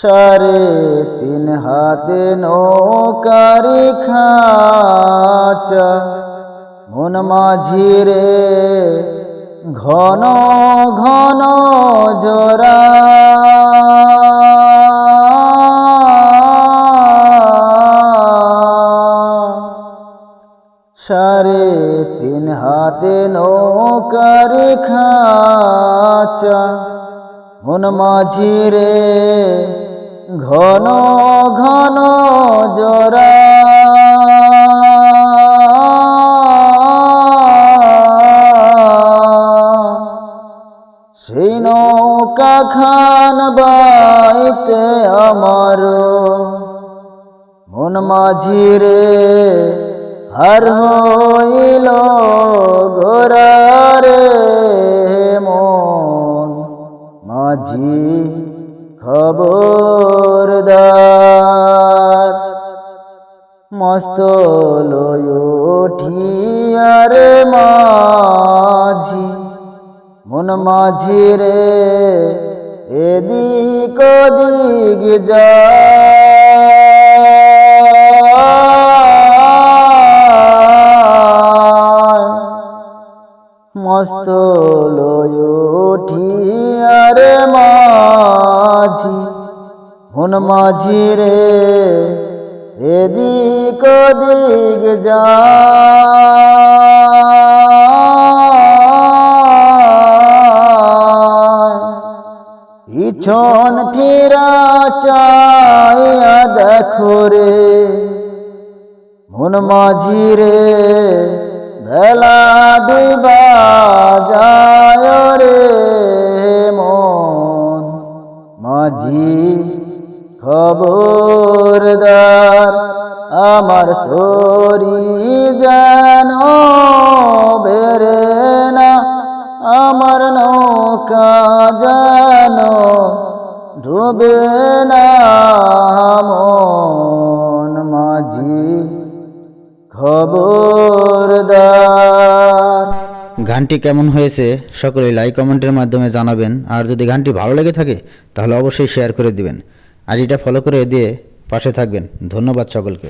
সাড়ে তিন হাতে নৌকারি খাচা। মন মাঝি রে ঘন ঘন জোড়া। সাড়ে তিন হাতে নৌকারি খাচা। মন মাঝি রে ঘন ঘন জোড়া সেই নৌকা খান বাইতে আমার মন মাঝি রে হার হইল গোরা রে মন মাঝি। খবরদার। মস্ত লয় মাঝি মন মাঝি রে এদিক দিক যায় মস্ত লয় উঠিয়ার মাঝি মন মাঝি রে, এদিক দিক যায় পিছন ফিরা চাইয়া দেখো রে মন মাঝি রে, বেলা দিবা খবরদার আমার তোরি যেন বেরে না, আমার নৌকা যেন ডুবে না, মন মাঝি খবরদার। গানটি কেমন হয়েছে সকলে লাইক কমেন্টের মাধ্যমে জানাবেন, আর যদি গানটি ভালো লেগে থাকে, তাহলে অবশ্যই শেয়ার করে দিবেন। আর এটা ফলো করে দিয়ে পাশে থাকবেন। ধন্যবাদ সকলকে।